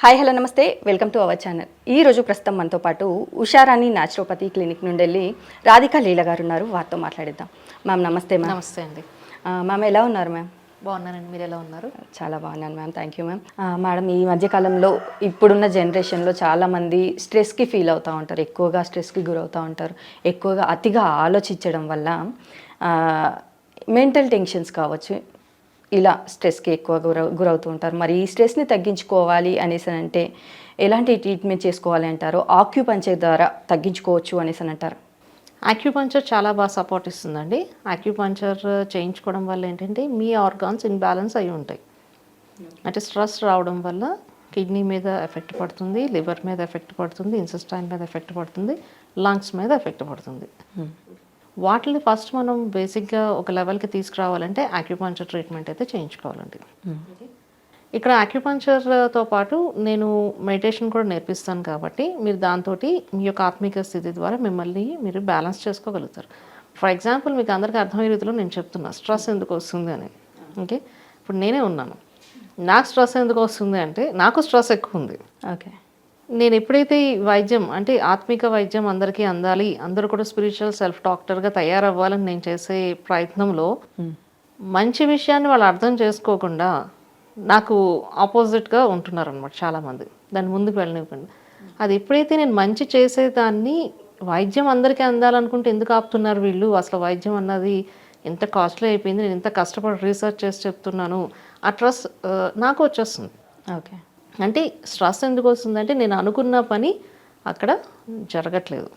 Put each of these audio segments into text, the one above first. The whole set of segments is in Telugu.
హాయ్ హలో నమస్తే. Welcome to our channel. ఈ రోజు ప్రస్తుతం మనతో పాటు ఉషారాణి న్యాచురోపతి క్లినిక్ నుండి వెళ్ళి రాధికా లీల గారు ఉన్నారు. వారితో మాట్లాడిద్దాం. మ్యామ్ నమస్తే మ్యామ్. నమస్తే అండి. మ్యామ్ ఎలా ఉన్నారు మ్యామ్? బాగున్నానండి. మీరు ఎలా ఉన్నారు? చాలా బాగున్నాను ma'am. Thank you ma'am. Madam ఈ మధ్యకాలంలో ఇప్పుడున్న జనరేషన్లో చాలామంది స్ట్రెస్కి ఫీల్ అవుతూ ఉంటారు. ఎక్కువగా స్ట్రెస్కి గురవుతూ ఉంటారు. ఎక్కువగా అతిగా ఆలోచించడం వల్ల మెంటల్ టెన్షన్స్ కావచ్చు ఇలా స్ట్రెస్కి ఎక్కువ గుర గురవుతూ ఉంటారు. మరి ఈ స్ట్రెస్ని తగ్గించుకోవాలి అనేసి అని అంటే ఎలాంటి ట్రీట్మెంట్ చేసుకోవాలి అంటారు? ఆక్యుపంచర్ ద్వారా తగ్గించుకోవచ్చు అనేసి అని అంటారు. ఆక్యుపంచర్ చాలా బాగా సపోర్ట్ ఇస్తుందండి. ఆక్యుపంచర్ చేయించుకోవడం వల్ల ఏంటంటే మీ ఆర్గాన్స్ ఇన్బ్యాలెన్స్ అయి ఉంటాయి. అంటే స్ట్రెస్ రావడం వల్ల కిడ్నీ మీద ఎఫెక్ట్ పడుతుంది లివర్ మీద ఎఫెక్ట్ పడుతుంది ఇన్సెస్టైన్ మీద ఎఫెక్ట్ పడుతుంది లంగ్స్ మీద ఎఫెక్ట్ పడుతుంది. వాటిని ఫస్ట్ మనం బేసిక్గా ఒక లెవెల్కి తీసుకురావాలంటే ఆక్యుపంచర్ ట్రీట్మెంట్ అయితే చేయించుకోవాలండి. ఇక్కడ ఆక్యుపంచర్తో పాటు నేను మెడిటేషన్ కూడా నేర్పిస్తాను కాబట్టి మీరు దాంతో మీ యొక్క ఆత్మిక స్థితి ద్వారా మిమ్మల్ని మీరు బ్యాలెన్స్ చేసుకోగలుగుతారు. ఫర్ ఎగ్జాంపుల్ మీకు అందరికీ అర్థమయ్యే రీతిలో నేను చెప్తున్నా స్ట్రెస్ ఎందుకు వస్తుంది అని. ఓకే ఇప్పుడు నేనే ఉన్నాను. నాకు స్ట్రెస్ ఎందుకు వస్తుంది అంటే నాకు స్ట్రెస్ ఎక్కువ ఉంది. ఓకే. నేను ఎప్పుడైతే ఈ వైద్యం అంటే ఆత్మిక వైద్యం అందరికీ అందాలి అందరూ కూడా స్పిరిచువల్ సెల్ఫ్ డాక్టర్గా తయారవ్వాలని నేను చేసే ప్రయత్నంలో మంచి విషయాన్ని వాళ్ళు అర్థం చేసుకోకుండా నాకు ఆపోజిట్గా ఉంటున్నారు అనమాట చాలామంది. దాన్ని ముందుకు వెళ్ళనివ్వకుండా అది ఎప్పుడైతే నేను మంచి చేసేదాన్ని వైద్యం అందరికీ అందాలనుకుంటే ఎందుకు ఆపుతున్నారు వీళ్ళు? అసలు వైద్యం అన్నది ఎంత కాస్ట్లీ అయిపోయింది నేను ఎంత కష్టపడి రీసెర్చ్ చేసి చెప్తున్నాను. ఆ ట్రస్ట్ నాకు వచ్చేస్తుంది. ఓకే. అంటే స్ట్రెస్ ఎందుకు వస్తుందంటే నేను అనుకున్న పని అక్కడ జరగట్లేదు.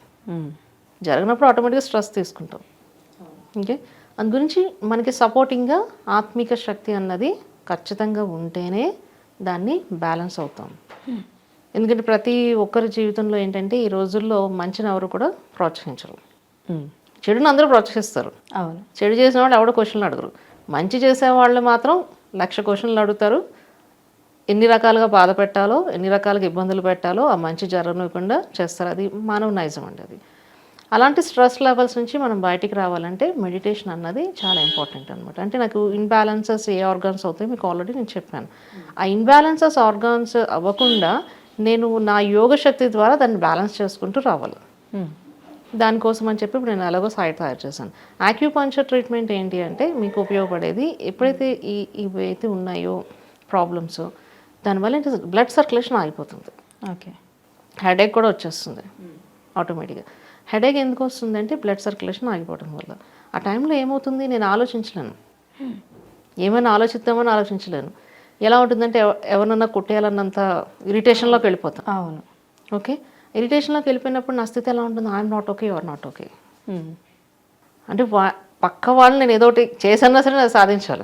జరగనప్పుడు ఆటోమేటిక్గా స్ట్రెస్ తీసుకుంటాం. ఓకే? అందు గురించి మనకి సపోర్టింగ్గా ఆత్మిక శక్తి అన్నది ఖచ్చితంగా ఉంటేనే దాన్ని బ్యాలెన్స్ అవుతాం. ఎందుకంటే ప్రతి ఒక్కరి జీవితంలో ఏంటంటే ఈ రోజుల్లో మంచిని ఎవరు కూడా ప్రోత్సహించరు. చెడుని అందరూ ప్రోత్సహిస్తారు. అవును. చెడు చేసిన వాళ్ళు ఎవడో క్వశ్చన్లు అడగరు. మంచి చేసే వాళ్ళు మాత్రం లక్ష క్వశ్చన్లు అడుగుతారు. ఎన్ని రకాలుగా బాధ పెట్టాలో ఎన్ని రకాలుగా ఇబ్బందులు పెట్టాలో ఆ మంచి జరగనివ్వకుండా చేస్తారు. అది మానవ నైజం అండి అది. అలాంటి స్ట్రెస్ లెవెల్స్ నుంచి మనం బయటికి రావాలంటే మెడిటేషన్ అన్నది చాలా ఇంపార్టెంట్ అనమాట అంటే నాకు ఇన్బ్యాలెన్సెస్ ఏ ఆర్గాన్స్ అవుతాయి మీకు ఆల్రెడీ నేను చెప్పాను. ఆ ఇన్బ్యాలెన్సెస్ ఆర్గాన్స్ అవ్వకుండా నేను నా యోగ శక్తి ద్వారా దాన్ని బ్యాలెన్స్ చేసుకుంటూ రావాలి. దానికోసం అని చెప్పి ఇప్పుడు నేను ఎలాగో సైట్ తయారు చేశాను. ఆక్యుపంచర్ ట్రీట్మెంట్ ఏంటి అంటే మీకు ఉపయోగపడేది ఎప్పుడైతే ఈ ఇవి అయితే ఉన్నాయో ప్రాబ్లమ్స్ దానివల్ల బ్లడ్ సర్క్యులేషన్ ఆగిపోతుంది. ఓకే. హెడేక్ కూడా వచ్చేస్తుంది. ఆటోమేటిక్గా హెడేక్ ఎందుకు వస్తుంది అంటే బ్లడ్ సర్క్యులేషన్ ఆగిపోవడం వల్ల. ఆ టైంలో ఏమవుతుంది? నేను ఆలోచించలేను. ఏమైనా ఆలోచిద్దామని ఆలోచించలేను. ఎలా ఉంటుందంటే ఎవ- ఎవరినన్నా కొట్టేయాలన్నంత ఇరిటేషన్లోకి వెళ్ళిపోతాను అవును. ఓకే? ఇరిటేషన్లోకి వెళ్ళిపోయినప్పుడు నా స్థితి ఎలా ఉంటుంది I'm not okay you're not okay అంటే వా పక్క వాళ్ళు నేను ఏదో ఒకటి చేసన్నా సరే సాధించాలి.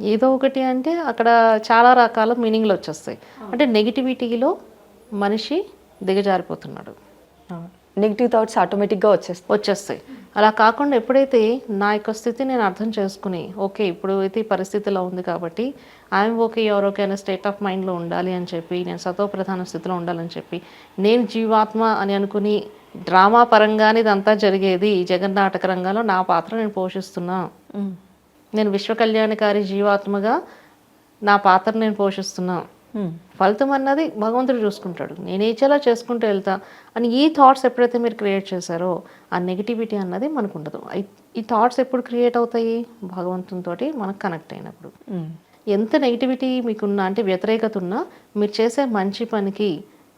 ఏదో ఒకటి అంటే అక్కడ చాలా రకాల మీనింగ్లు వచ్చేస్తాయి. అంటే నెగిటివిటీలో మనిషి దిగజారిపోతున్నాడు. నెగిటివ్ థాట్స్ ఆటోమేటిక్గా వచ్చేస్తాయి. వచ్చేస్తాయి. అలా కాకుండా ఎప్పుడైతే నా యొక్క స్థితి నేను అర్థం చేసుకుని ఓకే ఇప్పుడు అయితే ఈ పరిస్థితిలో ఉంది కాబట్టి ఐఎమ్ ఓకే ఎవర్ ఓకే అనే స్టేట్ ఆఫ్ మైండ్లో ఉండాలి అని చెప్పి నేను సతో ప్రధాన స్థితిలో ఉండాలని చెప్పి నేను జీవాత్మ అని అనుకుని డ్రామా పరంగానే ఇదంతా జరిగేది జగన్నాటక రంగంలో నా పాత్ర నేను పోషిస్తున్నా. నేను విశ్వ కళ్యాణకారి జీవాత్మగా నా పాత్ర నేను పోషిస్తున్నా. ఫలితం అన్నది భగవంతుడు చూసుకుంటాడు. నేను ఏచేలా చేసుకుంటూ వెళ్తా అని ఈ థాట్స్ ఎప్పుడైతే మీరు క్రియేట్ చేశారో ఆ నెగిటివిటీ అన్నది మనకు ఉండదు ఈ థాట్స్ ఎప్పుడు క్రియేట్ అవుతాయి? భగవంతునితో మనకు కనెక్ట్ అయినప్పుడు. ఎంత నెగిటివిటీ మీకున్నా అంటే వ్యతిరేకత ఉన్నా మీరు చేసే మంచి పనికి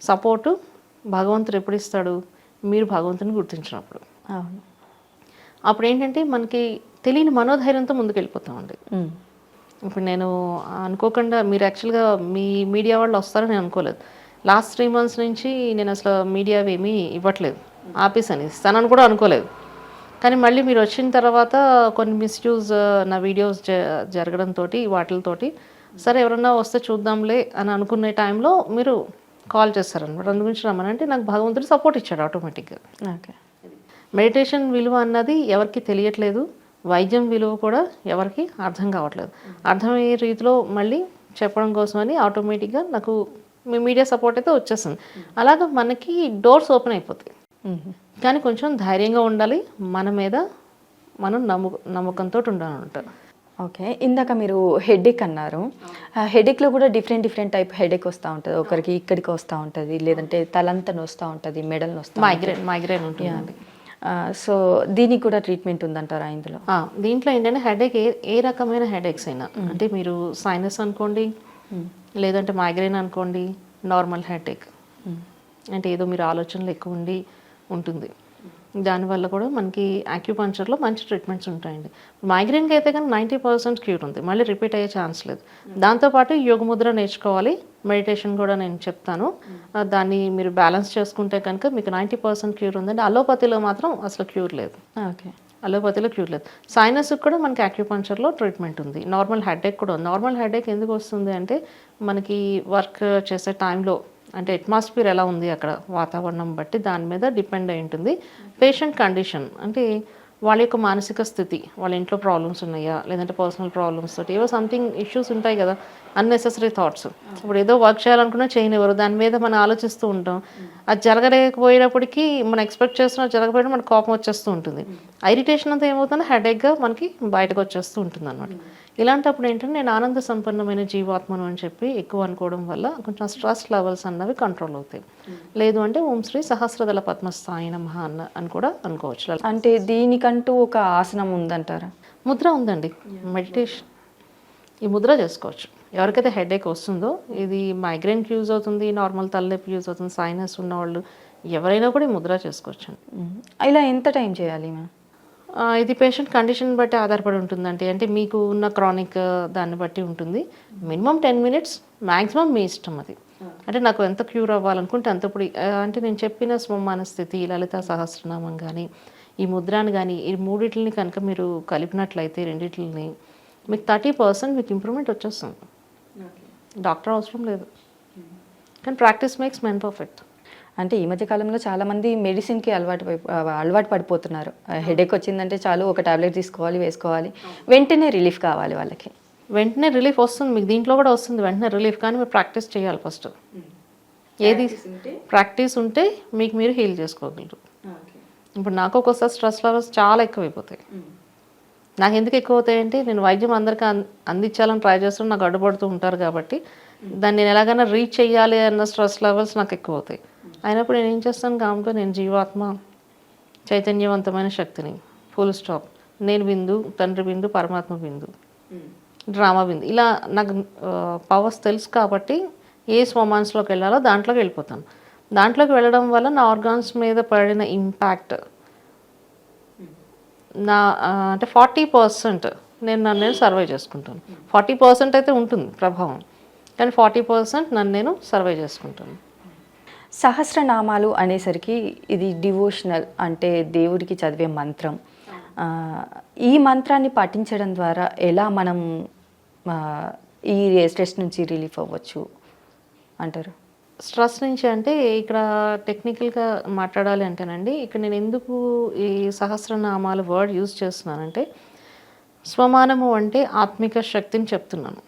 సపోర్టు భగవంతుడు ఎప్పుడు ఇస్తాడు? మీరు భగవంతుని గుర్తించినప్పుడు. అవును. అప్పుడు ఏంటంటే మనకి తెలియని మనోధైర్యంతో ముందుకు వెళ్ళిపోతామండి ఇప్పుడు నేను అనుకోకుండా మీరు యాక్చువల్గా మీ మీడియా వాళ్ళు వస్తారని నేను అనుకోలేదు. లాస్ట్ త్రీ మంత్స్ నుంచి నేను అసలు మీడియా ఏమీ ఇవ్వట్లేదు. ఆపేసాను ఇస్తానని కూడా అనుకోలేదు. కానీ మళ్ళీ మీరు వచ్చిన తర్వాత కొన్ని మిస్యూజ్ నా వీడియోస్ జరగడంతో వాటితోటి సరే ఎవరన్నా వస్తే చూద్దాంలే అని అనుకునే టైంలో మీరు కాల్ చేస్తారనమాట అందు గురించి రమ్మనంటే నాకు భగవంతుడు సపోర్ట్ ఇచ్చాడు ఆటోమేటిక్గా. ఓకే. మెడిటేషన్ విలువ అన్నది ఎవరికి తెలియట్లేదు వైద్యం విలువ కూడా ఎవరికి అర్థం కావట్లేదు. అర్థమయ్యే రీతిలో మళ్ళీ చెప్పడం కోసమని ఆటోమేటిక్గా నాకు మీ మీడియా సపోర్ట్ అయితే వచ్చేస్తుంది అలాగా మనకి డోర్స్ ఓపెన్ అయిపోతాయి. కానీ కొంచెం ధైర్యంగా ఉండాలి మన మీద మనం నమ్ము నమ్మకంతో ఉండాలంట. ఓకే ఇందాక మీరు హెడేక్ అన్నారు. హెడేక్లో కూడా డిఫరెంట్ డిఫరెంట్ టైప్ హెడేక్ వస్తూ ఉంటుంది. ఒకరికి ఇక్కడికి వస్తూ ఉంటుంది లేదంటే తలంతా నొస్తూ ఉంటుంది మెడల్ నొస్తూ మైగ్రేన్ మైగ్రేన్ ఉంటుందండి. సో దీనికి కూడా ట్రీట్మెంట్ ఉందంటారా ఇందులో? దీంట్లో ఏంటంటే హెడేక్ ఏ ఏ రకమైన హెడేక్స్ అయినా. అంటే మీరు సైనస్ అనుకోండి లేదంటే మైగ్రేన్ అనుకోండి నార్మల్ హెడేక్ అంటే ఏదో మీరు ఆలోచనలు ఎక్కువ ఉండి ఉంటుంది. దానివల్ల కూడా మనకి యాక్యుపంచర్లో మంచి ట్రీట్మెంట్స్ ఉంటాయండి. మైగ్రేన్కి అయితే కానీ నైంటీ పర్సెంట్ క్యూర్ ఉంది. మళ్ళీ రిపీట్ అయ్యే ఛాన్స్ లేదు. దాంతోపాటు యోగ ముద్ర నేర్చుకోవాలి. మెడిటేషన్ కూడా నేను చెప్తాను. దాన్ని మీరు బ్యాలెన్స్ చేసుకుంటే కనుక మీకు నైంటీ పర్సెంట్ క్యూర్ ఉందండి. అలోపతిలో మాత్రం అసలు క్యూర్ లేదు. ఓకే. అలోపతిలో క్యూర్ లేదు. సైనస్ కూడా మనకి అక్యుపంచర్లో ట్రీట్మెంట్ ఉంది. నార్మల్ హెడేక్ కూడా ఉంది. నార్మల్ హెడేక్ ఎందుకు వస్తుంది అంటే మనకి వర్క్ చేసే టైంలో అంటే అట్మాస్ఫియర్ ఎలా ఉంది అక్కడ వాతావరణం బట్టి దాని మీద డిపెండ్ అయి ఉంటుంది. పేషెంట్ కండిషన్ అంటే వాళ్ళ యొక్క మానసిక స్థితి వాళ్ళ ఇంట్లో ప్రాబ్లమ్స్ ఉన్నాయా లేదంటే పర్సనల్ ప్రాబ్లమ్స్ తోటి ఏవో సంథింగ్ ఇష్యూస్ ఉంటాయి కదా అన్నెసెసరీ థాట్స్ ఇప్పుడు ఏదో వర్క్ చేయాలనుకున్నా చేయనివ్వరు. దాని మీద మనం ఆలోచిస్తూ ఉంటాం. అది జరగలేకపోయినప్పటికీ మనం ఎక్స్పెక్ట్ చేస్తున్నా జరగకపోయినా మనకు కోపం వచ్చేస్తూ ఉంటుంది. ఐరిటేషన్ అంతా ఏమవుతుందో హెడేక్గా మనకి బయటకు వచ్చేస్తూ ఉంటుంది అనమాట ఇలాంటప్పుడు ఏంటంటే నేను ఆనంద సంపన్నమైన జీవాత్మను అని చెప్పి ఎక్కువ అనుకోవడం వల్ల కొంచెం స్ట్రెస్ లెవెల్స్ అన్నవి కంట్రోల్ అవుతాయి. లేదు అంటే ఓం శ్రీ సహస్రదళ పద్మస్థాయి నమః అన్న అని కూడా అనుకోవచ్చు. అంటే దీనికంటూ ఒక ఆసనం ఉందంటారా? ముద్ర ఉందండి. మెడిటేషన్ ఈ ముద్ర చేసుకోవచ్చు. ఎవరికైతే హెడేక్ వస్తుందో ఇది మైగ్రేన్కి యూజ్ అవుతుంది నార్మల్ తలనొప్పి యూజ్ అవుతుంది సైనస్ ఉన్నవాళ్ళు ఎవరైనా కూడా ఈ ముద్ర చేసుకోవచ్చు మ్మ్. ఇలా ఎంత టైం చేయాలి మ్యామ్? ఇది పేషెంట్ కండిషన్ బట్టి ఆధారపడి ఉంటుందండి. అంటే మీకు ఉన్న క్రానిక్ దాన్ని బట్టి ఉంటుంది. మినిమం టెన్ మినిట్స్ మ్యాక్సిమం మీ ఇష్టం అది. అంటే నాకు ఎంత క్యూర్ అవ్వాలనుకుంటే అంత ఇప్పుడు అంటే నేను చెప్పిన స్వమాన స్థితి లలిత సహస్రనామం కానీ ఈ ముద్రాన్ని కానీ ఈ మూడిటిని కనుక మీరు కలిపినట్లయితే రెండిటిని మీకు థర్టీ పర్సెంట్ మీకు ఇంప్రూవ్మెంట్ వచ్చేస్తుంది. డాక్టర్ అవసరం లేదు. కానీ ప్రాక్టీస్ మేక్స్ మెన్ పర్ఫెక్ట్. అంటే ఈ మధ్య కాలంలో చాలా మంది మెడిసిన్కి అలవాటు అలవాటు పడిపోతున్నారు. హెడేక్ వచ్చిందంటే చాలు ఒక టాబ్లెట్ తీసుకోవాలి వేసుకోవాలి. వెంటనే రిలీఫ్ కావాలి వాళ్ళకి. వెంటనే రిలీఫ్ వస్తుంది. మీకు దీంట్లో కూడా వస్తుంది. వెంటనే రిలీఫ్ కానీ మీరు ప్రాక్టీస్ చేయాలి ఫస్ట్. ఏది ప్రాక్టీస్ ఉంటే? మీకు మీరు హీల్ చేసుకోగలరు. ఇప్పుడు నాకు ఒక్కోసారి స్ట్రెస్ లెవెల్స్ చాలా ఎక్కువైపోతాయి. నాకు ఎందుకు ఎక్కువ అవుతాయంటే నేను వైద్యం అందరికీ అందించాలని ట్రై చేస్తాను నాకు అడ్డుపడుతూ ఉంటారు కాబట్టి. దాన్ని నేను ఎలాగైనా రీచ్ చేయాలి అన్న స్ట్రెస్ లెవెల్స్ నాకు ఎక్కువ అవుతాయి అయినప్పుడు నేను ఏం చేస్తాను? కాబట్టి నేను జీవాత్మ చైతన్యవంతమైన శక్తిని. ఫుల్ స్టాప్ నేను బిందు తండ్రి బిందు పరమాత్మ బిందు డ్రామా బిందు ఇలా నాకు పవర్స్ తెలుసు కాబట్టి ఏ స్వమాన్స్లోకి వెళ్ళాలో దాంట్లోకి వెళ్ళిపోతాను. దాంట్లోకి వెళ్ళడం వల్ల నా ఆర్గాన్స్ మీద పడిన ఇంపాక్ట్ నా ఆ, అంటే ఫార్టీ పర్సెంట్ నేను నన్ను నేను సర్వై చేసుకుంటాను. ఫార్టీ పర్సెంట్ అయితే ఉంటుంది ప్రభావం. కానీ ఫార్టీ పర్సెంట్ నన్ను నేను సర్వై చేసుకుంటాను. సహస్రనామాలు అనేసరికి ఇది డివోషనల్ అంటే దేవుడికి చదివే మంత్రం. ఈ మంత్రాన్ని పఠించడం ద్వారా ఎలా మనం ఈ స్ట్రెస్ నుంచి రిలీఫ్ అవ్వచ్చు అంటారు? స్ట్రెస్ నుంచి అంటే ఇక్కడ టెక్నికల్గా మాట్లాడాలి అంటేనండి ఇక్కడ నేను ఎందుకు ఈ సహస్రనామాల వర్డ్ యూజ్ చేస్తున్నానంటే స్వమానము అంటే ఆత్మిక శక్తిని చెప్తున్నాను.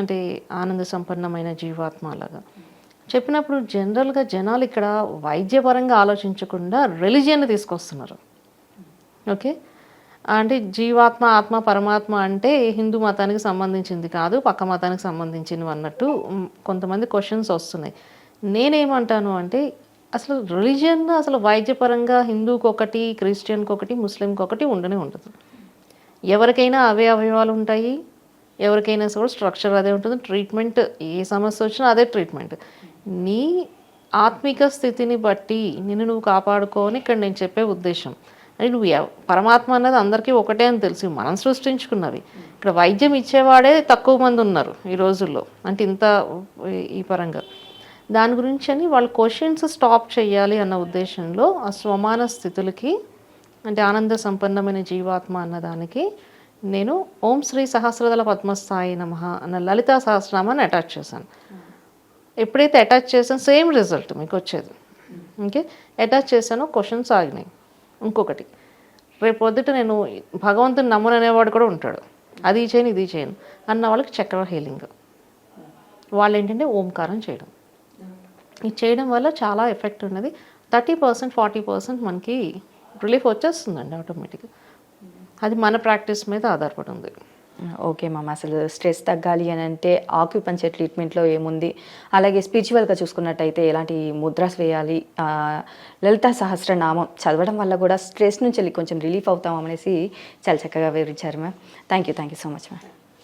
అంటే ఆనంద సంపన్నమైన జీవాత్మ లాగా. చెప్పినప్పుడు జనరల్గా జనాలు ఇక్కడ వైద్యపరంగా ఆలోచించకుండా రిలీజియన్ని తీసుకొస్తున్నారు. ఓకే? అంటే జీవాత్మ ఆత్మ పరమాత్మ అంటే హిందూ మతానికి సంబంధించింది కాదు పక్క మతానికి సంబంధించినవి అన్నట్టు కొంతమంది క్వశ్చన్స్ వస్తున్నాయి. నేనేమంటాను అంటే అసలు రిలీజియన్ అసలు వైద్యపరంగా హిందూకి ఒకటి క్రిస్టియన్కి ఒకటి ముస్లింకి ఒకటి ఉండనే ఉండదు. ఎవరికైనా అవే అవయవాలు ఉంటాయి ఎవరికైనా కూడా స్ట్రక్చర్ అదే ఉంటుంది ట్రీట్మెంట్ ఏ సమస్య వచ్చినా అదే ట్రీట్మెంట్. నీ ఆత్మిక స్థితిని బట్టి నిన్ను నువ్వు కాపాడుకోని ఇక్కడ నేను చెప్పే ఉద్దేశం. అంటే నువ్వు ఎవ- పరమాత్మ అన్నది అందరికీ ఒకటే అని తెలిసి. మనం సృష్టించుకున్నవి. ఇక్కడ వైద్యం ఇచ్చేవాడే తక్కువ మంది ఉన్నారు ఈ రోజుల్లో. అంటే ఇంత ఈ- ఈ పరంగా. దాని గురించి అని వాళ్ళు క్వశ్చన్స్ స్టాప్ చేయాలి అన్న ఉద్దేశంలో ఆ స్వమాన స్థితులకి అంటే ఆనంద సంపన్నమైన జీవాత్మ అన్నదానికి నేను ఓం శ్రీ సహస్రదళ పద్మస్థాయి నమ అన్న లలితా సహస్రనామాన్ని అటాచ్ చేశాను. ఎప్పుడైతే అటాచ్ చేసాను సేమ్ రిజల్ట్ మీకు వచ్చేది ఓకే? అటాచ్ చేశానో క్వశ్చన్స్ ఆగినాయి. ఇంకొకటి రేపు పొద్దుట నేను భగవంతుని నమ్మననేవాడు కూడా ఉంటాడు. అది చేయను ఇది చేయను అన్న వాళ్ళకి చక్ర హీలింగ్. వాళ్ళు ఏంటంటే ఓంకారం చేయడం. ఇది చేయడం వల్ల చాలా ఎఫెక్ట్ ఉన్నది. థర్టీ పర్సెంట్ ఫార్టీ పర్సెంట్ మనకి రిలీఫ్ వచ్చేస్తుందండి ఆటోమేటిక్గా. అది మన ప్రాక్టీస్ మీద ఆధారపడి ఉంది. ఓకే మ్యామ్ అసలు స్ట్రెస్ తగ్గాలి అని అంటే ఆక్యుపంచర్ ట్రీట్మెంట్లో ఏముంది? అలాగే స్పిరిచువల్గా చూసుకున్నట్టయితే ఎలాంటి ముద్రాస్ వేయాలి? ఆ, లలిత సహస్రనామం చదవడం వల్ల కూడా స్ట్రెస్ నుంచి వెళ్ళి కొంచెం రిలీఫ్ అవుతాం అనేసి చాలా చక్కగా వివరించారు ma'am. Thank you thank you so much ma'am.